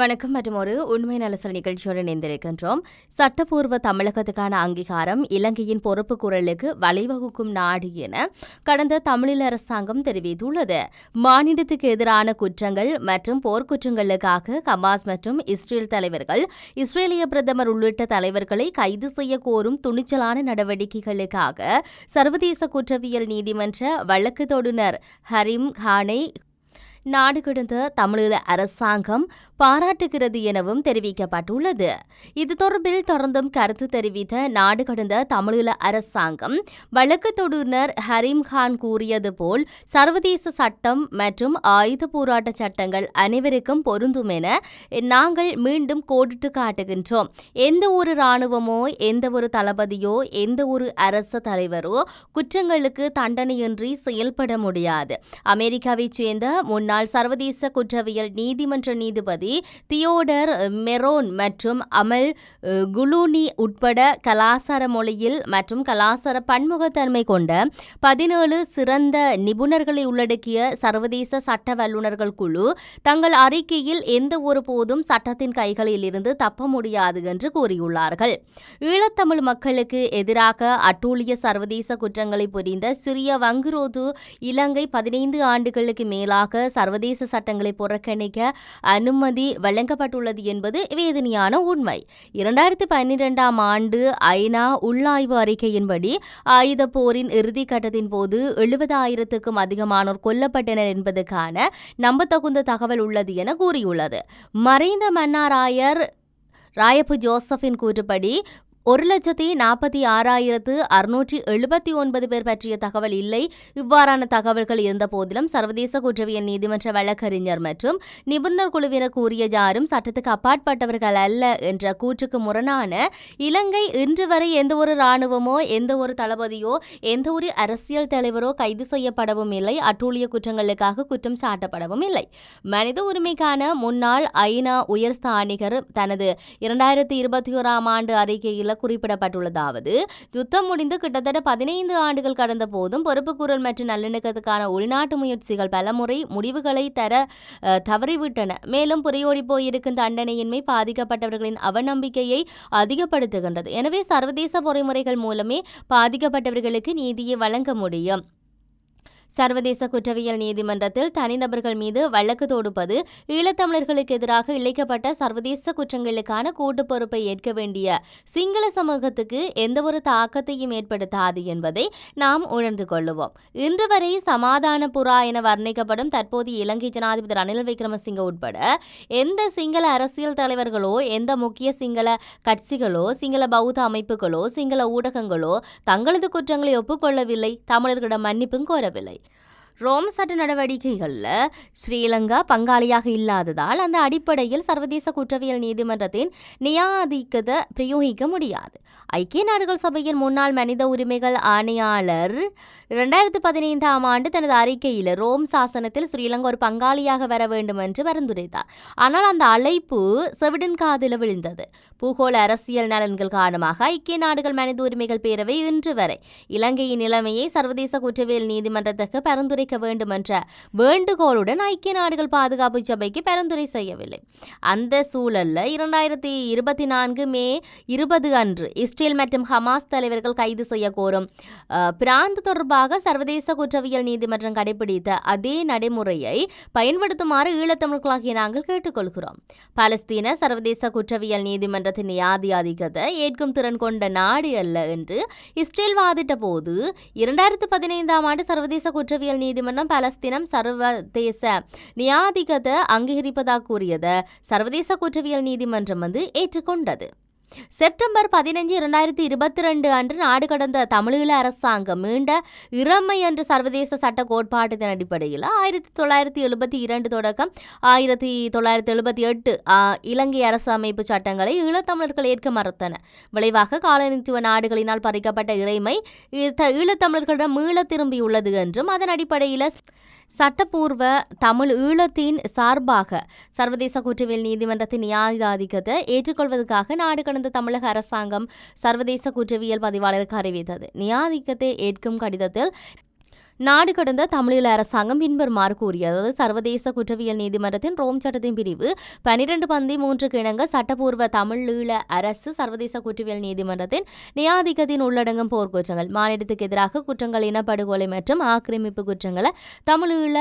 வணக்கம் மற்றும் ஒரு உண்மை நலசல் நிகழ்ச்சியோடு இணைந்திருக்கின்றோம். சட்டப்பூர்வ தமிழகத்துக்கான அங்கீகாரம் இலங்கையின் பொறுப்பு குரலுக்கு வழிவகுக்கும் நாடு என கடந்த தமிழீழ அரசாங்கம் தெரிவித்துள்ளது. மாநிலத்துக்கு எதிரான குற்றங்கள் மற்றும் போர்க்குற்றங்களுக்காக ஹமாஸ் மற்றும் இஸ்ரேல் தலைவர்கள் இஸ்ரேலிய பிரதமர் உள்ளிட்ட தலைவர்களை கைது செய்ய கோரும் துணிச்சலான நடவடிக்கைகளுக்காக சர்வதேச குற்றவியல் நீதிமன்ற வழக்கு தொடுநர் ஹரிம் ஹானை நாடு கடந்த தமிழீழ அரசாங்கம் பாராட்டுகிறது எனவும் தெரிவிக்கப்பட்டுள்ளது. இது தொடர்பில் தொடர்ந்தும் கருத்து தெரிவித்த நாடு கடந்த தமிழீழ அரசாங்கம் வழக்கு தொடுநர் ஹரீம்கான் கூறியது போல் சர்வதேச சட்டம் மற்றும் ஆயுத போராட்ட சட்டங்கள் அனைவருக்கும் பொருந்தும் என நாங்கள் மீண்டும் கோடிட்டு காட்டுகின்றோம். எந்த ஒரு இராணுவமோ எந்த ஒரு தளபதியோ எந்த ஒரு அரசு தலைவரோ குற்றங்களுக்கு தண்டனையின்றி செயல்பட முடியாது. அமெரிக்காவைச் சேர்ந்த முன்னாள் சர்வதேச குற்றவியல் நீதிமன்ற நீதிபதி தியோடர் மெரோன் மற்றும் அமல் குலூனி உட்பட கலாசார மொழியில் மற்றும் கலாசார பன்முகத்தன்மை கொண்ட பதினேழு சிறந்த நிபுணர்களை உள்ளடக்கிய சர்வதேச சட்ட வல்லுநர்கள் குழு தங்கள் அறிக்கையில் எந்த ஒரு போதும் சட்டத்தின் கைகளில் இருந்து தப்ப முடியாது என்று கூறியுள்ளார்கள். ஈழத்தமிழ் மக்களுக்கு எதிராக அட்டூழிய சர்வதேச குற்றங்களை புரிந்த சிறிய வங்குரோது இலங்கை பதினைந்து ஆண்டுகளுக்கு மேலாக சர்வதேச சட்டங்களை புறக்கணிக்க அனுமதி வழங்கப்பட்டுள்ளது என்பது வேதனையான உண்மை. இரண்டாயிரத்தி பன்னிரெண்டாம் ஆண்டு ஐநா உள்ளாய்வு அறிக்கையின்படி ஆயுத போரின் இறுதி கட்டத்தின் போது எழுபதாயிரத்துக்கும் அதிகமானோர் கொல்லப்பட்டனர் என்பதற்கான நம்பத்தகுந்த தகவல் உள்ளது என கூறியுள்ளது. மறைந்த மன்னாராயர் ராயப்பு ஜோசப்பின் கூற்றுப்படி ஒரு லட்சத்தி நாற்பத்தி ஆறாயிரத்து அறுநூற்றி எழுபத்தி ஒன்பது பேர் பற்றிய தகவல் இல்லை. இவ்வாறான தகவல்கள் இருந்த போதிலும் சர்வதேச குற்றவியல் நீதிமன்ற வழக்கறிஞர் மற்றும் நிபுணர் குழுவினர் கூறிய யாரும் சட்டத்துக்கு அப்பாற்பட்டவர்கள் அல்ல என்ற கூற்றுக்கு முரணான இலங்கை இன்று வரை எந்த ஒரு இராணுவமோ எந்த ஒரு தளபதியோ எந்த ஒரு அரசியல் தலைவரோ கைது செய்யப்படவும் இல்லை. அட்டூழிய குற்றங்களுக்காக குற்றம் சாட்டப்படவும் இல்லை. மனித உரிமைக்கான முன்னாள் ஐநா உயர் ஸ்தானிகர் தனது இரண்டாயிரத்தி இருபத்தி ஓராம் ஆண்டு அறிக்கையில் குறிப்பிடப்பட்டுள்ளதாவது யுத்தம் முடிந்து கிட்டத்தட்ட பதினைந்து ஆண்டுகள் கடந்த போதும் பொறுப்புக்கூறல் மற்றும் நல்லிணக்கத்துக்கான உள்நாட்டு முயற்சிகள் பலமுறை முடிவுகளை தர தவறிவிட்டன. மேலும் புரையோடி போயிருக்கும் தண்டனையின்மை பாதிக்கப்பட்டவர்களின் அவநம்பிக்கையை அதிகப்படுத்துகின்றது. எனவே சர்வதேச பொறிமுறைகள் மூலமே பாதிக்கப்பட்டவர்களுக்கு நீதியை வழங்க முடியும். சர்வதேச குற்றவியல் நீதிமன்றத்தில் தனிநபர்கள் மீது வழக்கு தொடுப்பது ஈழத்தமிழர்களுக்கு எதிராக இழைக்கப்பட்ட சர்வதேச குற்றங்களுக்கான கூட்டு பொறுப்பை ஏற்க வேண்டிய சிங்கள சமூகத்துக்கு எந்தவொரு தாக்கத்தையும் ஏற்படுத்தாது என்பதை நாம் உணர்ந்து கொள்ளுவோம். இன்று வரை சமாதான புறா என வர்ணிக்கப்படும் தற்போதைய இலங்கை ஜனாதிபதி ரணில் விக்ரமசிங்க உட்பட எந்த சிங்கள அரசியல் தலைவர்களோ எந்த முக்கிய சிங்கள கட்சிகளோ சிங்கள பௌத்த அமைப்புகளோ சிங்கள ஊடகங்களோ தங்களது குற்றங்களை ஒப்புக்கொள்ளவில்லை தமிழர்களிடம் மன்னிப்பும் கோரவில்லை. ரோம் சட்ட நடவடிக்கைகளில் ஸ்ரீலங்கா பங்காளியாக இல்லாததால் அந்த அடிப்படையில் சர்வதேச குற்றவியல் நீதிமன்றத்தின் நியாதிக்கத்தை பிரயோகிக்க முடியாது. ஐக்கிய நாடுகள் சபையின் முன்னாள் மனித உரிமைகள் ஆணையாளர் இரண்டாயிரத்தி பதினைந்தாம் ஆண்டு தனது அறிக்கையில் ரோம் சாசனத்தில் ஸ்ரீலங்கா ஒரு பங்காளியாக வர வேண்டும் என்று பரிந்துரைத்தார். ஆனால் அந்த அழைப்பு செவிடன் காதில் விழுந்தது. பூகோள அரசியல் நலன்கள் காரணமாக ஐக்கிய நாடுகள் மனித உரிமைகள் பேரவை இன்று வரை இலங்கையின் நிலைமையை சர்வதேச குற்றவியல் நீதிமன்றத்துக்கு பரிந்துரைக்க வேண்டும் என்ற வேண்டுகோளுடன் ஐக்கிய நாடுகள் பாதுகாப்பு சபைக்கு பரிந்துரை செய்யவில்லை. அந்த சூழலில் இரண்டாயிரத்தி இருபத்தி நான்கு மே இருபது அன்று இஸ்ரேல் மற்றும் ஹமாஸ் தலைவர்கள் கைது செய்ய கோரும் அஹ், பிராந்து தொடர்பாக சர்வதேச குற்றவியல் நீதிமன்றம் கடைபிடித்த அதே நடைமுறையை பயன்படுத்துமாறு ஈழத்தமிழர்களாகிய நாங்கள் கேட்டுக்கொள்கிறோம். பாலஸ்தீன சர்வதேச குற்றவியல் நீதிமன்றத்தின் நியாதியாதிக்கத்தை ஏற்கும் திறன் கொண்ட நாடு அல்ல என்று இஸ்ரேல் வாதிட்ட போது இரண்டாயிரத்து பதினைந்தாம் ஆண்டு சர்வதேச குற்றவியல் நீதி நீதிமன்றம் பாலஸ்தீனம் சர்வதேச நியாதிகத அங்கீகரிப்பதாக கூறியது சர்வதேச குற்றவியல் நீதிமன்றம் வந்து ஏற்றுக்கொண்டது. செப்டம்பர் பதினைஞ்சு இரண்டாயிரத்தி இருபத்தி ரெண்டு அன்று நாடு கடந்த தமிழீழ அரசாங்கம் மீண்ட இறமை என்ற சர்வதேச சட்ட கோட்பாட்டின் அடிப்படையில் ஆயிரத்தி தொள்ளாயிரத்தி எழுபத்தி இரண்டு தொடக்கம் ஆயிரத்தி தொள்ளாயிரத்தி எழுபத்தி எட்டு இலங்கை அரசு அமைப்பு சட்டங்களை ஈழத்தமிழர்கள் ஏற்க மறுத்தன. விளைவாக காலனித்துவ நாடுகளினால் பறிக்கப்பட்ட இறைமை ஈழத்தமிழர்களிடம் மீள திரும்பியுள்ளது என்றும் அதன் அடிப்படையில் சட்டப்பூர்வ தமிழ் ஈழத்தின் சார்பாக சர்வதேச குற்றவியல் நீதிமன்றத்தின் நியாயாதிக்கத்தை ஏற்றுக்கொள்வதற்காக நாடு கடந்த தமிழக அரசாங்கம் சர்வதேச குற்றவியல் பதிவாளருக்கு அறிவித்தது. நியாதிக்கத்தை ஏற்கும் கடிதத்தில் நாடு கடந்த தமிழீழ அரசாங்கம் பின்வருமாறு கூறியது. சர்வதேச குற்றவியல் நீதிமன்றத்தின் ரோம் சட்டத்தின் பிரிவு பனிரெண்டு பந்தி மூன்று கிணங்க சட்டப்பூர்வ தமிழீழ அரசு சர்வதேச குற்றவியல் நீதிமன்றத்தின் நியாதிக்கத்தின் உள்ளடங்கும் போர்க்குற்றங்கள் மாநிலத்துக்கு எதிராக குற்றங்கள் இனப்படுகொலை மற்றும் ஆக்கிரமிப்பு குற்றங்களை தமிழீழ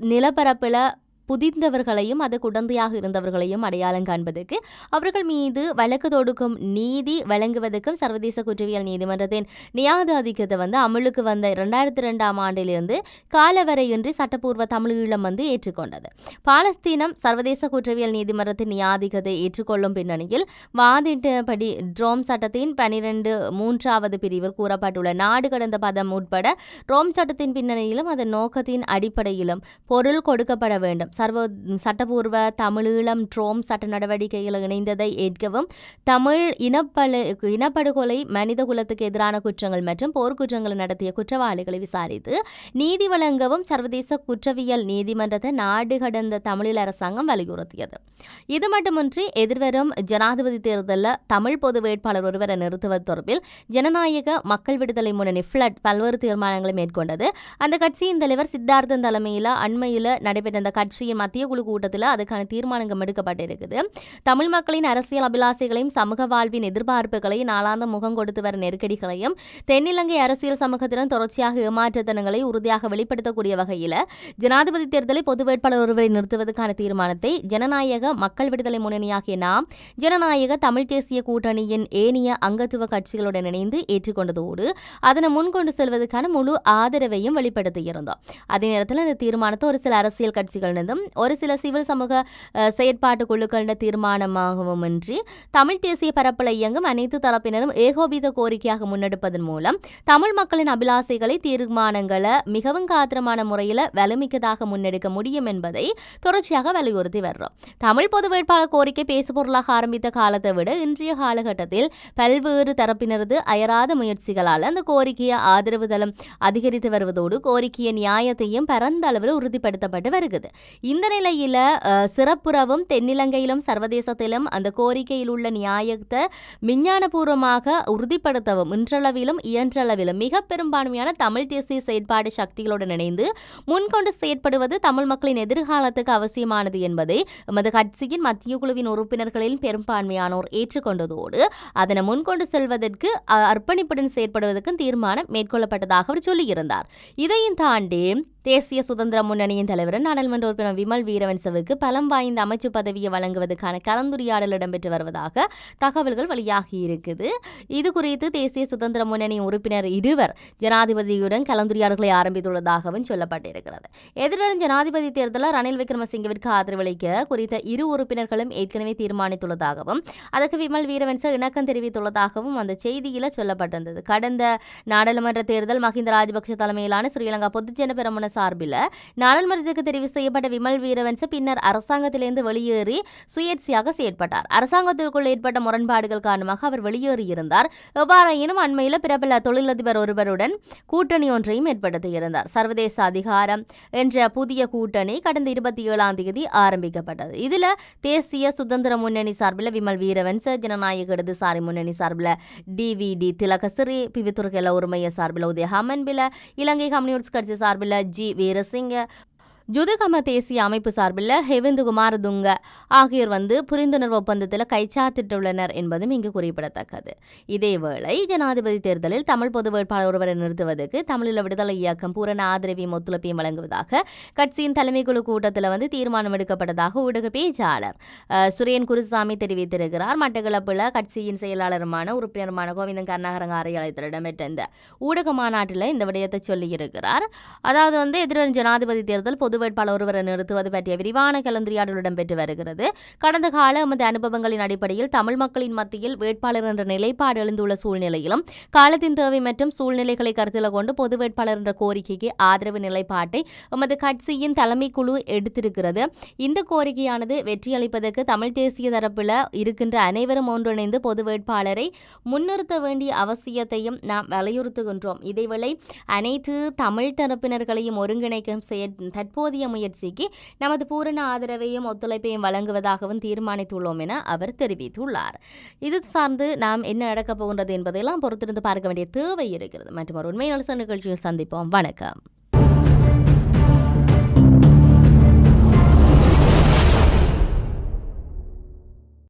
நிலப்பரப்பில் புதிந்தவர்களையும் அது குடந்தையாக இருந்தவர்களையும் அடையாளம் காண்பதற்கு அவர்கள் மீது வழக்கு தொடுக்கும் நீதி வழங்குவதற்கும் சர்வதேச குற்றவியல் நீதிமன்றத்தின் நியாயாதிக்கத்தை வந்து அமலுக்கு வந்த இரண்டாயிரத்தி ரெண்டாம் ஆண்டிலிருந்து காலவரையின்றி சட்டப்பூர்வ தமிழீழம் வந்து ஏற்றுக்கொண்டது. பாலஸ்தீனம் சர்வதேச குற்றவியல் நீதிமன்றத்தின் நியாயாதிக்கத்தை ஏற்றுக்கொள்ளும் பின்னணியில் வாதிட்டபடி ட்ரோம் சட்டத்தின் பனிரெண்டு மூன்றாவது பிரிவில் கூறப்பட்டுள்ள நாடு கடந்த பதம் உட்பட ரோம் சட்டத்தின் பின்னணியிலும் அதன் நோக்கத்தின் அடிப்படையிலும் பொருள் கொடுக்கப்பட வேண்டும். சர்வ சட்டபூர்வ தமிழீழம் ட்ரோம் சட்ட நடவடிக்கையில் இணைந்ததை ஏற்கவும் தமிழ் இனப்பழு இனப்படுகொலை மனித குலத்துக்கு எதிரான குற்றங்கள் மற்றும் போர்க்குற்றங்களை நடத்திய குற்றவாளிகளை விசாரித்து நீதி வழங்கவும் சர்வதேச குற்றவியல் நீதிமன்றத்தை நாடு கடந்த தமிழீழ அரசாங்கம் வலியுறுத்தியது. இது மட்டுமின்றி எதிர்வரும் ஜனாதிபதி தேர்தலில் தமிழ் பொது வேட்பாளர் ஒருவரை நிறுத்துவது தொடர்பில் ஜனநாயக மக்கள் விடுதலை முன்னணி ஃபிளட் பல்வேறு தீர்மானங்களை மேற்கொண்டது. அந்த கட்சியின் தலைவர் சித்தார்த்தன் தலைமையில் அண்மையில் நடைபெற்ற அந்த கட்சியின் மத்திய குழு கூட்டத்தில் அதுக்கான தீர்மானங்கள் எடுக்கப்பட்டிருக்குது. தமிழ் மக்களின் அரசியல் அபிலாசைகளையும் சமூக வாழ்வின் எதிர்பார்ப்புகளையும் நாளாந்த முகம் கொடுத்து வர நெருக்கடிகளையும் தென்னிலங்கை அரசியல் சமூகத்திடம் தொடர்ச்சியாக ஏமாற்றுத்தனங்களை உறுதியாக வெளிப்படுத்தக்கூடிய வகையில் ஜனாதிபதி தேர்தலை பொது வேட்பாளர் ஒருவரை நிறுத்துவதற்கான தீர்மானத்தை ஜனநாயக மக்கள் விடுதலை முன்னணியாகிய நாம் ஜனநாயக தமிழ் தேசிய கூட்டணியின் ஏனைய அங்கத்துவ கட்சிகளுடன் இணைந்து ஏற்றுக்கொண்டதோடு அதனை முன்கொண்டு செல்வதற்கான முழு ஆதரவையும் வெளிப்படுத்தியிருந்தோம். அதே நேரத்தில் இந்த தீர்மானத்தை ஒரு சில அரசியல் கட்சிகளிடம் ஒரு சில சிவில் சமூக செயற்பாட்டு குழுக்களின் தீர்மானமாகவும் இன்றி தமிழ் தேசிய பரப்பில் இயங்கும் அனைத்து தரப்பினரும் ஏகோபித கோரிக்கையாக முன்னெடுப்பதன் மூலம் தமிழ் மக்களின் அபிலாசைகளை தீர்மானங்களை மிகவும் காத்திரமான முறையில் வலுமிக்கதாக முன்னெடுக்க முடியும் என்பதை தொடர்ச்சியாக வலியுறுத்தி வர்றோம். தமிழ் பொது வேட்பாளர் கோரிக்கை பேசுபொருளாக ஆரம்பித்த காலத்தை விட இன்றைய காலகட்டத்தில் பல்வேறு தரப்பினரது அயராத முயற்சிகளால் அந்த கோரிக்கையை ஆதரவு தளம் அதிகரித்து வருவதோடு கோரிக்கையை நியாயத்தையும் பரந்த அளவில் உறுதிப்படுத்தப்பட்டு வருகிறது. இந்த நிலையில் சிறப்புறவும் தென்னிலங்கையிலும் சர்வதேசத்திலும் அந்த கோரிக்கையில் உள்ள நியாயத்தை விஞ்ஞானபூர்வமாக உறுதிப்படுத்தவும் இன்றளவிலும் இயன்றளவிலும் மிக பெரும்பான்மையான தமிழ் தேசிய செயற்பாடு சக்திகளுடன் இணைந்து முன்கொண்டு செயற்படுவது தமிழ் மக்களின் எதிர்காலத்துக்கு அவசியமானது என்பதை எமது கட்சியின் மத்திய குழுவின் உறுப்பினர்களில் பெரும்பான்மையானோர் ஏற்றுக்கொண்டதோடு அதனை முன்கொண்டு செல்வதற்கு அ- அர்ப்பணிப்புடன் செயற்படுவதற்கும் தீர்மானம் மேற்கொள்ளப்பட்டதாக அவர் சொல்லியிருந்தார். இதையும் தாண்டி தேசிய சுதந்திர முன்னணியின் தலைவர் நாடாளுமன்ற உறுப்பினர் விமல் வீரவன்சவுக்கு பலம் வாய்ந்த அமைச்சு பதவியை வழங்குவதற்கான கலந்துரையாடல் இடம்பெற்று வருவதாக தகவல்கள் வெளியாகி இருக்குது. இது குறித்து தேசிய சுதந்திர முன்னணி உறுப்பினர் இருவர் ஜனாதிபதியுடன் கலந்துரையாடல்களை ஆரம்பித்துள்ளதாகவும் சொல்லப்பட்டிருக்கிறது. எதிர்வரும் ஜனாதிபதி தேர்தலில் ரணில் விக்ரமசிங்கவிற்கு ஆதரவளிக்க குறித்த இரு உறுப்பினர்களும் ஏற்கனவே தீர்மானித்துள்ளதாகவும் அதற்கு விமல் வீரவன்ச இணக்கம் தெரிவித்துள்ளதாகவும் அந்த செய்தியில் சொல்லப்பட்டிருந்தது. கடந்த நாடாளுமன்ற தேர்தல் மஹிந்த ராஜபக்ஷ தலைமையிலான ஸ்ரீலங்கா பொதுஜன பெருமன சார்பில் நாடாளுமன்றத்துக்கு தெரிவு செய்யப்பட்ட விமல் வீரவன்ச பின்னர் அரசாங்கத்திலிருந்து வெளியேறி சுயேட்சையாக செயற்பட்டார். அரசாங்கத்திற்குள் ஏற்பட்ட முரண்பாடுகள் காரணமாக அவர் வெளியேறியிருந்தார். எவ்வாறாயினும் அண்மையில் பிரபல தொழிலதிபர் ஒருவருடன் கூட்டணி ஒன்றையும் ஏற்படுத்தியிருந்தார். சர்வதேச அதிகாரம் என்ற புதிய கூட்டணி கடந்த இருபத்தி ஏழாம் தேதி ஆரம்பிக்கப்பட்டது. இதுல தேசிய சுதந்திர முன்னணி சார்பில் விமல் வீரவன்ச ஜனநாயக இடதுசாரி முன்னணி சார்பில் டிவிடி திலகசிறி பிவித்துறை உரிமைய சார்பில் உதயஹாமன் பில இலங்கை கம்யூனிஸ்ட் கட்சி சார்பில் ஜி. வீரசிங்க ஜுதுகம தேசிய அமைப்பு சார்பில் ஹெவிந்து குமாரதுங்க ஆகியோர் வந்து புரிந்துணர்வு ஒப்பந்தத்தில் கைச்சாத்திட்டுள்ளனர் என்பதும் இங்கு குறிப்பிடத்தக்கது. இதேவேளை ஜனாதிபதி தேர்தலில் தமிழ் பொது வேட்பாளர் ஒருவரை நிறுத்துவதற்கு தமிழீழ விடுதலை இயக்கம் பூரண ஆதரவையும் ஒத்துழைப்பையும் வழங்குவதாக கட்சியின் தலைமை குழு கூட்டத்தில் வந்து தீர்மானம் எடுக்கப்பட்டதாக ஊடக பேச்சாளர் சுரேன் குருசாமி தெரிவித்திருக்கிறார். மட்டக்களப்பில் கட்சியின் செயலாளருமான உறுப்பினருமான கோவிந்தன் கர்நாகரங்க அறையாளத்தில் இடம்பெற்ற இந்த ஊடக மாநாட்டில் இந்த விடயத்தை சொல்லியிருக்கிறார். அதாவது வந்து எதிர்வரும் ஜனாதிபதி தேர்தல் பொது வேட்பாளர் ஒருவரை நிறுத்துவது பற்றிய விரிவான கலந்துரையாடல் இடம்பெற்று வருகிறது. கடந்த கால எமது அனுபவங்களின் அடிப்படையில் தமிழ் மக்களின் மத்தியில் வேட்பாளர் என்ற நிலைப்பாடு எழுந்துள்ள சூழ்நிலையிலும் காலத்தின் தேவை மற்றும் சூழ்நிலைகளை கருத்தில் கொண்டு பொது வேட்பாளர் என்ற கோரிக்கைக்கு ஆதரவு நிலைப்பாட்டை எமது கட்சியின் தலைமை குழு எடுத்திருக்கிறது. இந்த கோரிக்கையானது வெற்றியளிப்பதற்கு தமிழ் தேசிய தரப்பில் இருக்கின்ற அனைவரும் ஒன்றிணைந்து பொது வேட்பாளரை முன்னிறுத்த வேண்டிய அவசியத்தையும் நாம் வலியுறுத்துகின்றோம். இதேவேளை அனைத்து தமிழ் தரப்பினர்களையும் ஒருங்கிணைக்கும் செயற் தற்போதைய முயற்சிக்கு நமது பூரண ஆதரவையும் ஒத்துழைப்பையும் வழங்குவதாகவும் தீர்மானித்துள்ளோம் என அவர் தெரிவித்துள்ளார். இது சார்ந்து நாம் என்ன நடக்கப் போகின்றது என்பதையெல்லாம் பொறுத்திருந்து பார்க்க வேண்டிய தேவை இருக்கிறது. மற்றும் ஒரு உண்மை நிகழ்ச்சியில் சந்திப்போம். வணக்கம்.